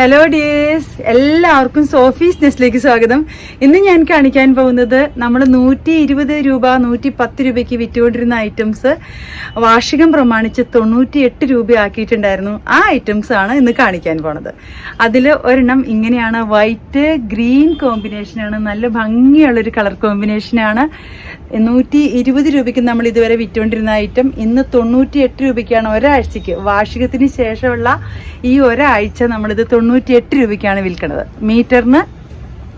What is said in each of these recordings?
Hello dears എല്ലാവർക്കും Sophie's നെസ്റ്റിലേക്ക് സ്വാഗതം. ഇന്ന് ഞാൻ കാണിക്കാൻ പോകുന്നത് നമ്മൾ നൂറ്റി ഇരുപത് രൂപ നൂറ്റി പത്ത് രൂപയ്ക്ക് വിറ്റുകൊണ്ടിരുന്ന ഐറ്റംസ് വാർഷികം പ്രമാണിച്ച് തൊണ്ണൂറ്റി എട്ട് രൂപ ആക്കിയിട്ടുണ്ടായിരുന്നു ആ ഐറ്റംസ് ആണ് ഇന്ന് കാണിക്കാൻ പോണത്. അതിൽ ഒരെണ്ണം ഇങ്ങനെയാണ്. വൈറ്റ് ഗ്രീൻ കോമ്പിനേഷനാണ് നല്ല ഭംഗിയുള്ളൊരു കളർ കോമ്പിനേഷനാണ് നൂറ്റി ഇരുപത് രൂപയ്ക്ക് നമ്മൾ ഇതുവരെ വിറ്റുകൊണ്ടിരുന്ന ഐറ്റം ഇന്ന് തൊണ്ണൂറ്റി എട്ട് രൂപയ്ക്കാണ് ഒരാഴ്ചയ്ക്ക്. വാർഷികത്തിന് ശേഷമുള്ള ഈ ഒരാഴ്ച നമ്മളിത് തൊണ്ണൂറ്റി എട്ട് രൂപയ്ക്കാണ് വിൽക്കുന്നത്. മീറ്ററിന്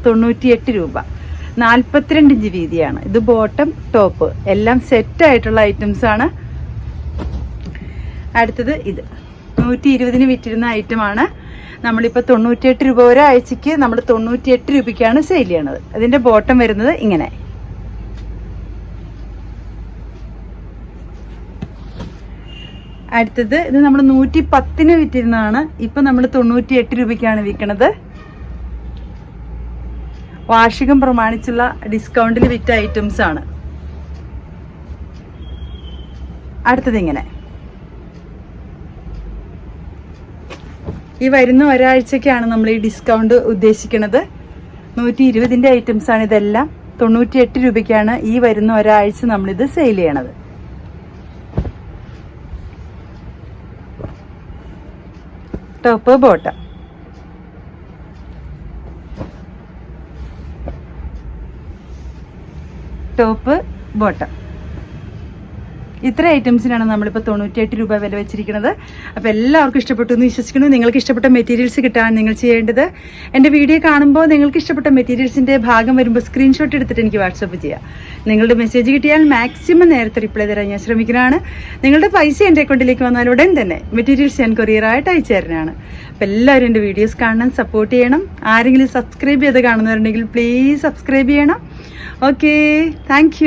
തൊണ്ണൂറ്റി എട്ട് രൂപ. നാൽപ്പത്തിരണ്ട് ഇഞ്ച് വീതിയാണ്. ഇത് ബോട്ടം ടോപ്പ് എല്ലാം സെറ്റ് ആയിട്ടുള്ള ഐറ്റംസ് ആണ്. അടുത്തത് ഇത്. നൂറ്റി ഇരുപതിന് വിറ്റിരുന്ന ഐറ്റമാണ് നമ്മളിപ്പോൾ തൊണ്ണൂറ്റിയെട്ട് രൂപ ഒരാഴ്ചയ്ക്ക് നമ്മൾ തൊണ്ണൂറ്റിയെട്ട് രൂപയ്ക്കാണ് സെയിൽ ചെയ്യണത്. അതിന്റെ ബോട്ടം വരുന്നത് ഇങ്ങനെ. അടുത്തത് ഇത് നമ്മൾ നൂറ്റി പത്തിന് വിറ്റിരുന്നതാണ്. ഇപ്പം നമ്മൾ തൊണ്ണൂറ്റി എട്ട് രൂപയ്ക്കാണ് വിൽക്കണത്. വാർഷികം പ്രമാണിച്ചുള്ള ഡിസ്കൗണ്ടിൽ വിറ്റ ഐറ്റംസ് ആണ്. അടുത്തത് ഇങ്ങനെ. ഈ വരുന്ന ഒരാഴ്ചക്കാണ് നമ്മൾ ഈ ഡിസ്കൗണ്ട് ഉദ്ദേശിക്കുന്നത് നൂറ്റി ഇരുപതിന്റെ ഐറ്റംസ് ആണ് ഇതെല്ലാം. തൊണ്ണൂറ്റി എട്ട് രൂപയ്ക്കാണ് ഈ വരുന്ന ഒരാഴ്ച നമ്മളിത് സെയിൽ ചെയ്യണത്. Top bottom. Top bottom. ഇത്ര ഐറ്റംസിനാണ് നമ്മളിപ്പോൾ തൊണ്ണൂറ്റിയെട്ട് രൂപ വില വെച്ചിരിക്കുന്നത്. അപ്പോൾ എല്ലാവർക്കും ഇഷ്ടപ്പെട്ടു എന്ന് വിശ്വസിക്കുന്നു. നിങ്ങൾക്ക് ഇഷ്ടപ്പെട്ട മെറ്റീരിയൽസ് കിട്ടാൻ നിങ്ങൾ ചെയ്യേണ്ടത് എന്റെ വീഡിയോ കാണുമ്പോൾ നിങ്ങൾക്ക് ഇഷ്ടപ്പെട്ട മെറ്റീരിയൽസിന്റെ ഭാഗം വരുമ്പോൾ സ്ക്രീൻഷോട്ട് എടുത്തിട്ട് എനിക്ക് വാട്സപ്പ് ചെയ്യാം. നിങ്ങളുടെ മെസ്സേജ് കിട്ടിയാൽ മാക്സിമം നേരത്തെ റിപ്ലൈ തരാൻ ഞാൻ ശ്രമിക്കുന്നതാണ്. നിങ്ങളുടെ പൈസ എന്റെ അക്കൗണ്ടിലേക്ക് വന്നാൽ ഉടൻ തന്നെ മെറ്റീരിയൽസ് ഞാൻ കൊറിയറായിട്ട് അയച്ചു തരുന്നതാണ്. അപ്പോൾ എല്ലാവരും എന്റെ വീഡിയോസ് കാണാൻ സപ്പോർട്ട് ചെയ്യണം. ആരെങ്കിലും സബ്സ്ക്രൈബ് ചെയ്ത് കാണുന്നവരുണ്ടെങ്കിൽ പ്ലീസ് സബ്സ്ക്രൈബ് ചെയ്യണം. Okay thank